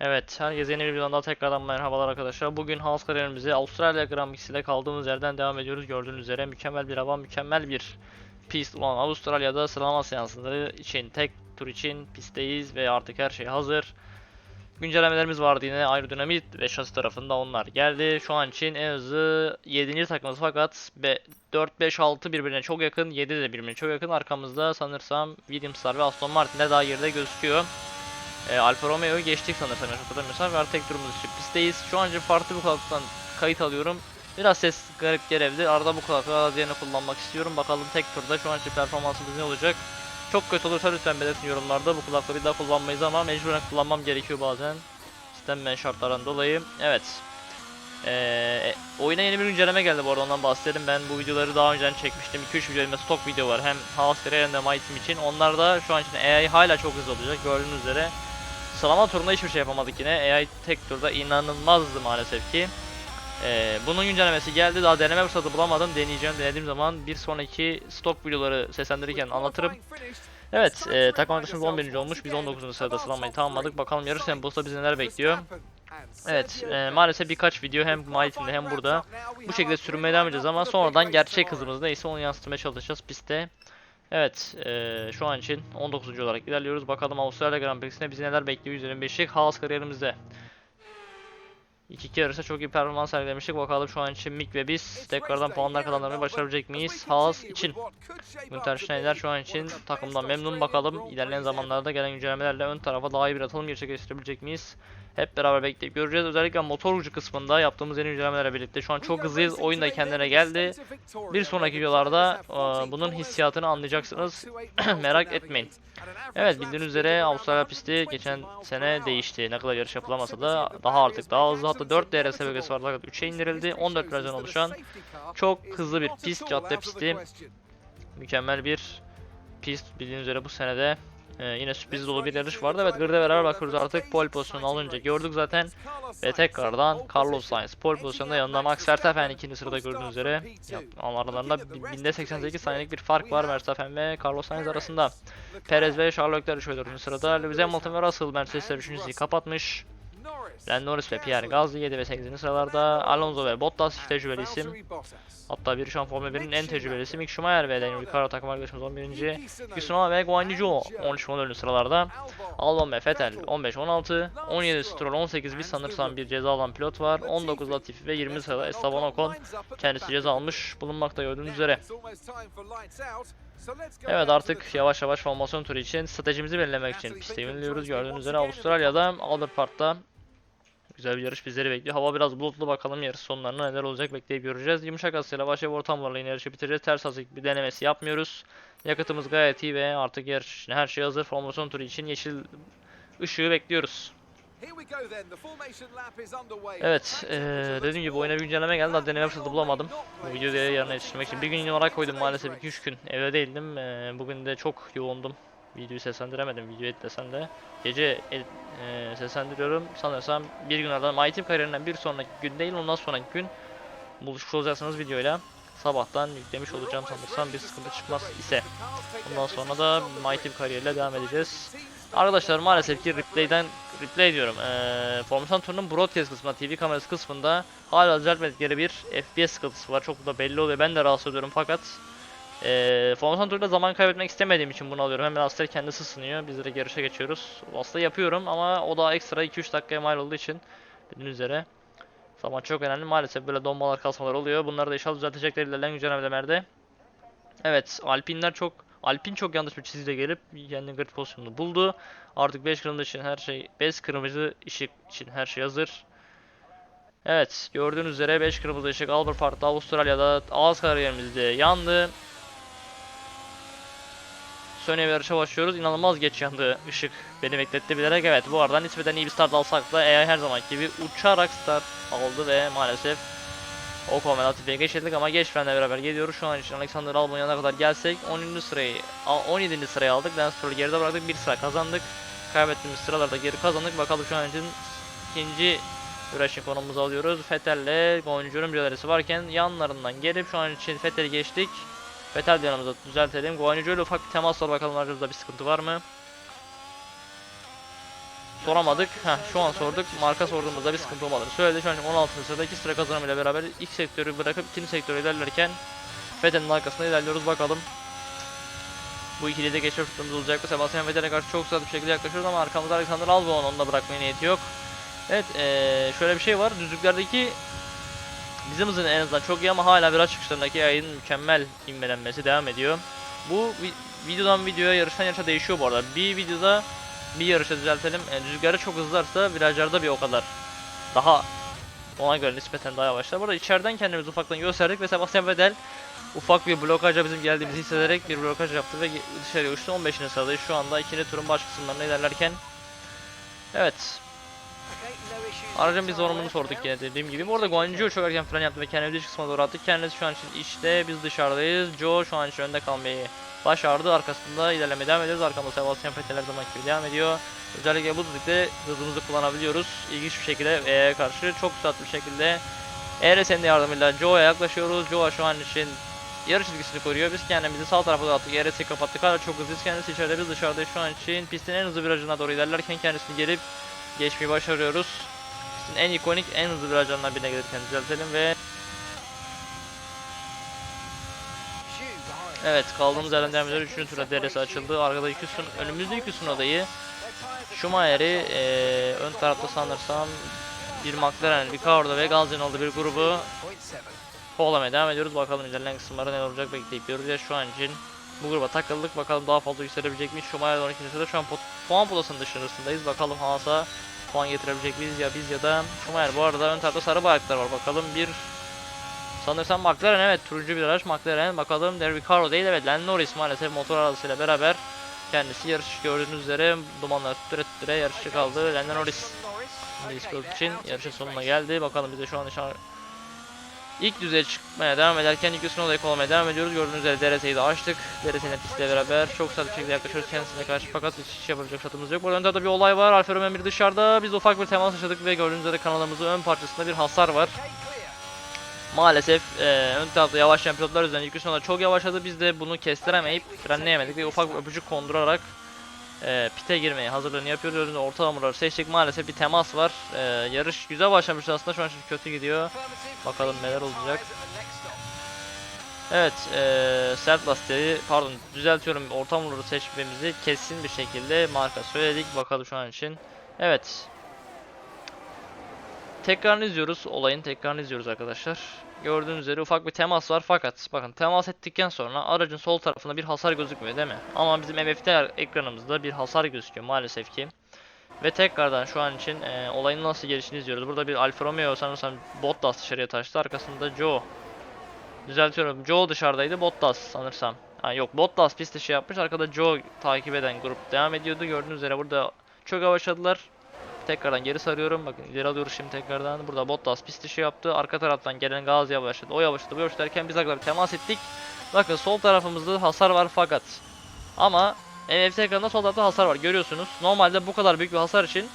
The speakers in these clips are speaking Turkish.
Evet, herkese yeni bir videodan tekrardan merhabalar arkadaşlar. Bugün House kariyerimize Avustralya Grand Prix kaldığımız yerden devam ediyoruz. Gördüğünüz üzere mükemmel bir hava, mükemmel bir pist olan Avustralya'da sıralama seansları için tek tur için pistteyiz ve artık her şey hazır. Güncellemelerimiz vardı yine aerodinamit ve şasi tarafında onlar geldi. Şu an için en hızlı 7. takımız fakat 4-5-6 birbirine çok yakın, 7 de birbirine çok yakın. Arkamızda sanırsam Williams'lar ve Aston Martin'ler daha geride gözüküyor. E, Alfa Romeo'yu geçtik sanırsam yanlış hatırlamıyorsam ve artık tek turumuz için pistteyiz. Şu an için farklı bir kulaklıktan kayıt alıyorum. Biraz ses garip gelebilir. Arada bu kulaklığı diğerini kullanmak istiyorum. Bakalım tek turda şu an için performansımız ne olacak. Çok kötü olursa lütfen belirtin yorumlarda. Bu kulaklığı bir daha kullanmayız ama mecburen kullanmam gerekiyor bazen. İstenmeyen şartlardan dolayı. Evet. Ee, oyuna yeni bir güncelleme geldi bu arada ondan bahsedelim. Ben bu videoları daha önceden çekmiştim. 2-3 video elimde stok video var. Hem House hem de My Team için. Onlar da şu an için AI hala çok hızlı olacak. Gördüğünüz üzere. Sıralama turunda hiçbir şey yapamadık yine. AI tek turda inanılmazdı maalesef ki. Ee, bunun güncellemesi geldi. Daha deneme fırsatı bulamadım. Deneyeceğim. Denediğim zaman bir sonraki stok videoları seslendirirken anlatırım. Evet, e, takım arkadaşımız 11. olmuş. Biz 19. sırada sıralamayı tamamladık. Bakalım yarış temposu bizi neler bekliyor. Evet, e, maalesef birkaç video hem Team'de hem burada bu şekilde sürünmeye devam edeceğiz ama sonradan gerçek hızımız neyse onu yansıtmaya çalışacağız pistte. Evet, e, şu an için 19. olarak ilerliyoruz. Bakalım Avustralya Grand Prix'sinde bizi neler bekliyor 125'lik Haas kariyerimizde. 2-2 yarışta çok iyi performans sergilemiştik. Bakalım şu an için Mick ve biz tekrardan puanlar kazanmayı başarabilecek miyiz? Haas için. Günter Schneider şu an için takımdan memnun bakalım. İlerleyen zamanlarda gelen güncellemelerle ön tarafa daha iyi bir atılım gerçekleştirebilecek miyiz? Hep beraber bekleyip göreceğiz. Özellikle motor ucu kısmında yaptığımız yeni güncellemelerle birlikte şu an çok hızlıyız. Oyun da kendine geldi. Bir sonraki videolarda e, bunun hissiyatını anlayacaksınız. Merak etmeyin. Evet bildiğiniz üzere Avustralya pisti geçen sene değişti. Ne kadar yarış yapılamasa da daha artık daha hızlı. Hatta 4 DRS bölgesi vardı fakat 3'e indirildi. 14 virajdan oluşan çok hızlı bir pist, cadde pisti. Mükemmel bir pist bildiğiniz üzere bu senede e, yine sürpriz dolu bir yarış vardı. Evet grid'e beraber bakıyoruz artık pole pozisyonu alınca gördük zaten. Ve tekrardan Carlos Sainz pole pozisyonda yanında Max Verstappen ikinci sırada gördüğünüz üzere. Ya, aralarında binde 88 saniyelik bir fark var Verstappen ve Carlos Sainz arasında. Perez ve Charles Leclerc şöyle 4. sırada. Lewis Hamilton ve Russell Mercedesler 3. sırayı kapatmış. Lando Norris ve Pierre Gasly 7 ve 8. sıralarda. Alonso ve Bottas iki tecrübeli isim. Hatta biri şu an Formula 1'in en tecrübelisi Mick Schumacher ve Daniel Ricciardo takım arkadaşımız 11. Yusufa ve Guan Yu Zhou 13 14. sıralarda. Albon ve Vettel 15-16. 17 Stroll 18 bir sanırsam bir ceza alan pilot var. 19 Latifi ve 20 sırada Esteban Ocon kendisi ceza almış bulunmakta gördüğünüz üzere. Evet artık yavaş yavaş formasyon turu için stratejimizi belirlemek için piste yöneliyoruz. Gördüğünüz üzere Avustralya'da Albert Park'ta Güzel bir yarış bizleri bekliyor. Hava biraz bulutlu bakalım yarış sonlarında neler olacak bekleyip göreceğiz. Yumuşak asıyla başlayıp ortamlarla yine yarışı bitireceğiz. Ters hasık bir denemesi yapmıyoruz. Yakıtımız gayet iyi ve artık yarış için her şey hazır. Formasyon turu için yeşil ışığı bekliyoruz. Evet, ee, dediğim gibi oyuna bir güncelleme geldi. Daha deneme fırsatı bulamadım. Bu videoyu yarına yetiştirmek için. Bir gün olarak koydum maalesef 2-3 gün. Evde değildim. Ee, bugün de çok yoğundum. Videoyu seslendiremedim. Video etlesem de. Gece el, e, seslendiriyorum. Sanırsam bir gün ardından My Team kariyerinden bir sonraki gün değil ondan sonraki gün buluşmuş olacaksınız videoyla. Sabahtan yüklemiş olacağım sanırsam bir sıkıntı çıkmaz ise. Ondan sonra da My Team kariyeriyle devam edeceğiz. Arkadaşlar maalesef ki replay'den replay diyorum. Ee, Formula turunun broadcast kısmında, TV kamerası kısmında hala düzeltmedikleri bir FPS sıkıntısı var. Çok da belli oluyor. Ben de rahatsız oluyorum fakat ee, Formula turda zaman kaybetmek istemediğim için bunu alıyorum. Hemen Aster kendisi ısınıyor. Biz de yarışa geçiyoruz. Aslında yapıyorum ama o da ekstra 2-3 dakikaya mal olduğu için bildiğiniz üzere zaman çok önemli. Maalesef böyle donmalar kasmalar oluyor. Bunları da inşallah düzeltecekler ilerleyen güncellemelerde. Evet Alpinler çok Alpin çok yanlış bir çizgide gelip kendi grid pozisyonunu buldu. Artık 5 kırmızı için her şey 5 kırmızı ışık için her şey hazır. Evet gördüğünüz üzere 5 kırmızı ışık Albert Park'ta Avustralya'da ağız kariyerimizde yandı. Sönüyor ve yarışa başlıyoruz. İnanılmaz geç yandı ışık. Beni bekletti bilerek. Evet bu arada nispeten iyi bir start alsak da AI her zaman gibi uçarak start aldı ve maalesef Ocon ve Latifi'ye geçirdik ama geç frenle beraber geliyoruz. Şu an için Alexander Albon yanına kadar gelsek 10. sırayı 17. sırayı aldık. Lance Stroll'ü geride bıraktık. Bir sıra kazandık. Kaybettiğimiz sıralarda geri kazandık. Bakalım şu an için ikinci Güreşin konumuzu alıyoruz. Fettel'le Goncu'nun varken yanlarından gelip şu an için Fettel'i geçtik. Fettel de yanımıza düzeltelim. Guanyu ile ufak bir temas var bakalım aramızda bir sıkıntı var mı? soramadık. Heh, şu an sorduk. Marka sorduğumuzda bir sıkıntı olmadığını söyledi. Şu an 16. sırada 2 sıra kazanımıyla beraber ilk sektörü bırakıp ikinci sektöre ilerlerken Vettel'in arkasında ilerliyoruz bakalım. Bu ikili de geçme fırsatımız olacak mı? Sebastian Vettel'e karşı çok güzel bir şekilde yaklaşıyoruz ama arkamızda Alexander Albon onu da bırakmaya niyeti yok. Evet eee, şöyle bir şey var. Düzlüklerdeki bizim hızın en azından çok iyi ama hala viraj çıkışlarındaki yayın mükemmel inmelenmesi devam ediyor. Bu vi- videodan videoya yarıştan yarışa değişiyor bu arada. Bir videoda bir yarışa düzeltelim. E, düzlükleri çok hızlarsa virajlarda bir o kadar daha ona göre nispeten daha yavaşlar. Burada içeriden kendimizi ufaktan gösterdik ve Sebastian Vettel ufak bir blokaja bizim geldiğimizi hissederek bir blokaj yaptı ve dışarıya uçtu. 15. sıradayız şu anda ikinci turun baş kısımlarına ilerlerken. Evet. Aracın bir zorunluluğunu sorduk yine dediğim gibi. Bu arada Guanyu çok erken fren yaptı ve kendini dış kısma doğru attı. Kendisi şu an için işte biz dışarıdayız. Joe şu an için önde kalmayı başardı. Arkasında ilerlemeye devam ediyoruz. Arkamda Sebastian Vettel zaman gibi devam ediyor. Özellikle bu düzlükte hızımızı kullanabiliyoruz. İlginç bir şekilde E'ye karşı çok tatlı bir şekilde ERS'nin yardımıyla Joe'ya yaklaşıyoruz. Joe şu an için yarış çizgisini koruyor. Biz kendimizi sağ tarafa da attık. ERS'i kapattık. Hala çok hızlıyız. Kendisi içeride biz dışarıdayız şu an için. Pistin en hızlı virajına doğru ilerlerken kendisini gelip geçmeyi başarıyoruz. Pistin en ikonik, en hızlı virajlarından birine gelirken düzeltelim ve Evet kaldığımız yerden devam ediyoruz. 3. tura DRS açıldı. Arkada iki sun, önümüzde iki sun adayı. Schumacher'i eee ön tarafta sanırsam bir McLaren, Ricardo ve Gazze'nin olduğu bir grubu kovalamaya devam ediyoruz. Bakalım ilerleyen kısımlarda ne olacak bekleyip. Ya şu an için bu gruba takıldık. Bakalım daha fazla yükselebilecek miyiz? Schumacher 12. sırada şu an puan potasının dışarısındayız. Bakalım Haas'a puan getirebilecek miyiz ya biz ya da Schumacher. Bu arada ön tarafta sarı bayraklar var. Bakalım bir Sanırsam McLaren evet turuncu bir araç McLaren. Bakalım Derby Carlo değil evet Lando Norris maalesef motor arabasıyla beraber kendisi yarış gördüğünüz üzere dumanlar tüttüre tüttüre yarışçı kaldı. Lando Norris Discord için yarışın sonuna geldi. Bakalım biz de şu an İlk düzeye çıkmaya devam ederken üstüne olayı kovalamaya devam ediyoruz. Gördüğünüz üzere DRS'yi de açtık. DRS'nin pistle beraber çok sert bir şekilde yaklaşıyoruz kendisine karşı fakat hiç iş yapabilecek şatımız yok. Burada de bir olay var. Alfa Romeo dışarıda. Biz ufak bir temas yaşadık ve gördüğünüz üzere kanalımızın ön parçasında bir hasar var. Maalesef e, ön tarafta yavaşlayan pilotlar yüzünden üstüne çok yavaşladı. Biz de bunu kestiremeyip frenleyemedik ve ufak bir öpücük kondurarak e, pite girmeye hazırlığını yapıyoruz. Önünde orta hamurları seçtik. Maalesef bir temas var. E, yarış güzel başlamıştı aslında. Şu an şimdi kötü gidiyor. Bakalım neler olacak. Evet, eee sert lastiği, pardon düzeltiyorum orta hamurları seçmemizi kesin bir şekilde marka söyledik. Bakalım şu an için. Evet. Tekrarını izliyoruz. Olayın tekrarını izliyoruz arkadaşlar. Gördüğünüz üzere ufak bir temas var fakat bakın temas ettikten sonra aracın sol tarafında bir hasar gözükmüyor değil mi? Ama bizim MFT ekranımızda bir hasar gözüküyor maalesef ki. Ve tekrardan şu an için eee, olayın nasıl gelişini izliyoruz. Burada bir Alfa Romeo sanırsam Bottas dışarıya taştı. Arkasında Joe. Düzeltiyorum. Joe dışarıdaydı. Bottas sanırsam. Ha yok Bottas pist dışı yapmış. Arkada Joe takip eden grup devam ediyordu. Gördüğünüz üzere burada çok yavaşladılar. Tekrardan geri sarıyorum. Bakın ileri alıyoruz şimdi tekrardan. Burada Bottas pist dışı yaptı. Arka taraftan gelen Gazi yavaşladı. O yavaşladı. Bu yavaşladı derken biz arkada bir temas ettik. Bakın sol tarafımızda hasar var fakat. Ama MFT ekranında sol tarafta hasar var. Görüyorsunuz. Normalde bu kadar büyük bir hasar için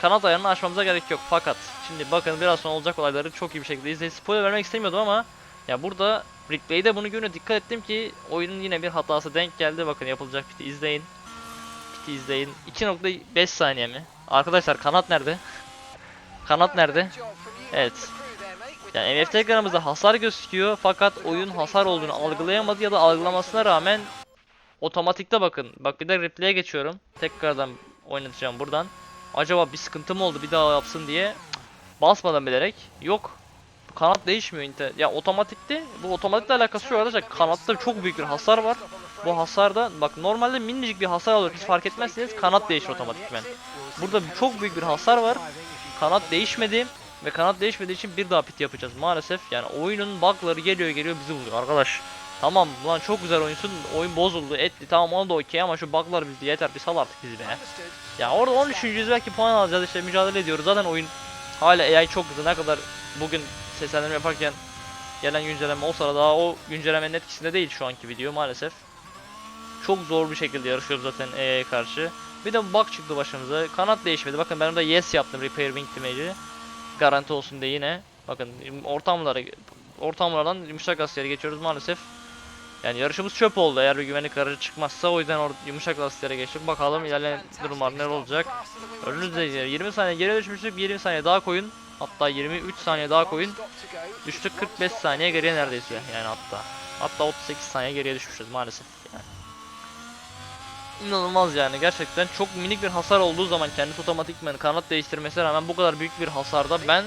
kanat ayarını açmamıza gerek yok. Fakat şimdi bakın biraz sonra olacak olayları çok iyi bir şekilde izleyin. Spoiler vermek istemiyordum ama ya burada replay'de bunu görünce dikkat ettim ki oyunun yine bir hatası denk geldi. Bakın yapılacak piti izleyin. Piti izleyin. 2.5 saniye mi? Arkadaşlar kanat nerede? kanat nerede? Evet. Yani MFT ekranımızda hasar gözüküyor fakat oyun hasar olduğunu algılayamadı ya da algılamasına rağmen otomatikte bakın. Bak bir de replay'e geçiyorum. Tekrardan oynatacağım buradan. Acaba bir sıkıntı mı oldu bir daha yapsın diye basmadan bilerek. Yok. Kanat değişmiyor internet. Ya otomatikte bu otomatikle alakası yok arkadaşlar. Kanatta çok büyük bir hasar var. Bu hasarda bak normalde minicik bir hasar. Hiç fark etmezseniz kanat değişir otomatikmen. Burada çok büyük bir hasar var. Kanat değişmedi ve kanat değişmediği için bir daha pit yapacağız maalesef. Yani oyunun bug'ları geliyor geliyor bizi buluyor arkadaş. Tamam lan çok güzel oyunsun. Oyun bozuldu etti tamam onu da okey ama şu bug'lar bizde yeter bir sal artık bizi be. Ya orada 13. yüz belki puan alacağız işte mücadele ediyoruz. Zaten oyun hala AI çok hızlı. Ne kadar bugün seslendirme yaparken gelen güncelleme olsa da daha o güncellemenin etkisinde değil şu anki video maalesef. Çok zor bir şekilde yarışıyoruz zaten AI'ye karşı. Bir de bug çıktı başımıza. Kanat değişmedi. Bakın ben orada yes yaptım repair wing damage'i. Garanti olsun diye yine. Bakın ortamlara ortamlardan yumuşak askeri geçiyoruz maalesef. Yani yarışımız çöp oldu eğer bir güvenlik aracı çıkmazsa o yüzden yumuşak lastiklere geçtik. Bakalım ilerleyen durumlar neler olacak. Önünüzde 20 saniye geriye düşmüştük. 20 saniye daha koyun. Hatta 23 saniye daha koyun. Düştük 45 saniye geriye neredeyse yani hatta. Hatta 38 saniye geriye düşmüşüz maalesef. İnanılmaz yani gerçekten çok minik bir hasar olduğu zaman kendisi otomatikman kanat değiştirmesine rağmen bu kadar büyük bir hasarda ben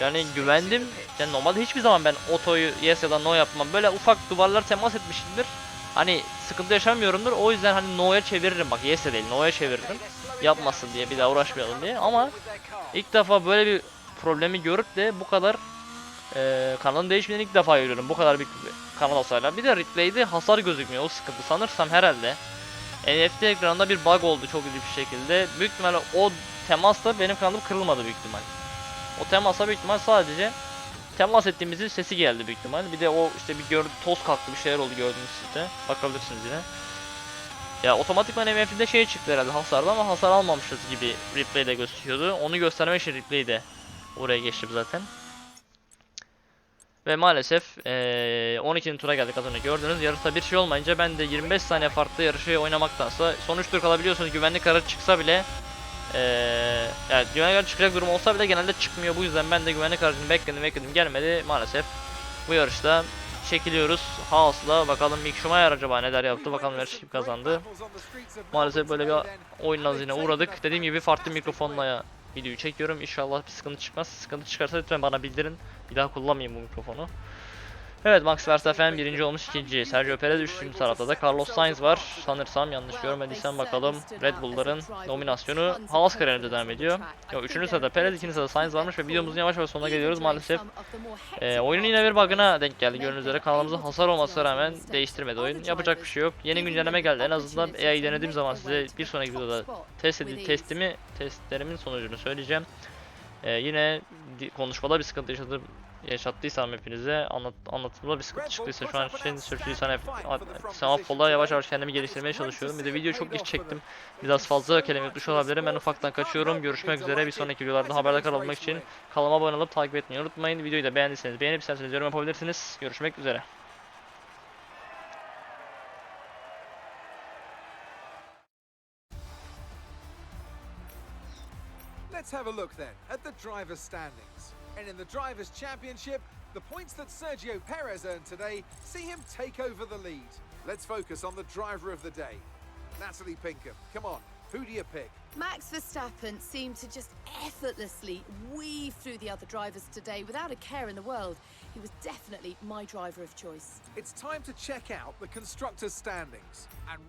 yani güvendim. Yani normalde hiçbir zaman ben otoyu yes ya da no yapmam. Böyle ufak duvarlar temas etmişimdir. Hani sıkıntı yaşamıyorumdur. O yüzden hani no'ya çeviririm. Bak yes de değil no'ya çeviririm. Yapmasın diye bir daha uğraşmayalım diye. Ama ilk defa böyle bir problemi görüp de bu kadar eee kanalın değişmediğini ilk defa görüyorum. Bu kadar bir kanal hasarla. Bir de replay'de hasar gözükmüyor. O sıkıntı. Sanırsam herhalde NFT ekranında bir bug oldu çok iyi bir şekilde. Büyük ihtimalle o temasla benim kanalım kırılmadı büyük ihtimal. O temasa büyük ihtimal sadece temas ettiğimizin sesi geldi büyük ihtimal. Bir de o işte bir gördü toz kalktı bir şeyler oldu gördüğünüz sizde. Bakabilirsiniz yine. Ya otomatikman MF'de şey çıktı herhalde hasarda ama hasar almamışız gibi replay'de gözüküyordu. Onu göstermek için replay'de oraya geçtim zaten. Ve maalesef eee 12. tura geldik az önce gördünüz. Yarışta bir şey olmayınca ben de 25 saniye farklı yarışı oynamaktansa son 3 tur kalabiliyorsunuz güvenlik aracı çıksa bile eee yani güvenlik aracı çıkacak durum olsa bile genelde çıkmıyor. Bu yüzden ben de güvenlik aracını bekledim bekledim gelmedi maalesef. Bu yarışta çekiliyoruz. Haas'la bakalım Mick Schumacher acaba neler yaptı bakalım yarış kim kazandı. Maalesef böyle bir oyun nazine uğradık. Dediğim gibi farklı mikrofonla videoyu çekiyorum. İnşallah bir sıkıntı çıkmaz. Sıkıntı çıkarsa lütfen bana bildirin. Bir daha kullanmayayım bu mikrofonu. Evet Max Verstappen birinci olmuş ikinci. Sergio Perez üçüncü sırada da Carlos Sainz var. Sanırsam yanlış görmediysem bakalım. Red Bull'ların nominasyonu Haas kariyerinde devam ediyor. Yok üçüncü sırada Perez, ikinci sırada Sainz varmış ve videomuzun yavaş yavaş sonuna geliyoruz maalesef. Ee, oyunun yine bir bug'ına denk geldi gördüğünüz üzere kanalımızın hasar olmasına rağmen değiştirmedi oyun. Yapacak bir şey yok. Yeni güncelleme geldi. En azından AI denediğim zaman size bir sonraki videoda test edil testimi testlerimin sonucunu söyleyeceğim. Ee, yine konuşmada bir sıkıntı yaşadım yaşattıysam hepinize anlat anlatımda bir sıkıntı çıktıysa şu an şeyin sürçülisan hep affola yavaş yavaş kendimi geliştirmeye çalışıyorum. Bir de video çok geç çektim. Biraz fazla kelime yutmuş olabilirim. Ben ufaktan kaçıyorum. Görüşmek üzere. Bir sonraki videolarda haberdar olmak için kanalıma abone olup takip etmeyi unutmayın. Videoyu da beğendiyseniz beğenip isterseniz yorum yapabilirsiniz. Görüşmek üzere. Let's have a look then at the drivers' standings. And in the Drivers' Championship, the points that Sergio Perez earned today see him take over the lead. Let's focus on the driver of the day. Natalie Pinkham, come on, who do you pick? Max Verstappen seemed to just effortlessly weave through the other drivers today without a care in the world. He was definitely my driver of choice. It's time to check out the constructors' standings. And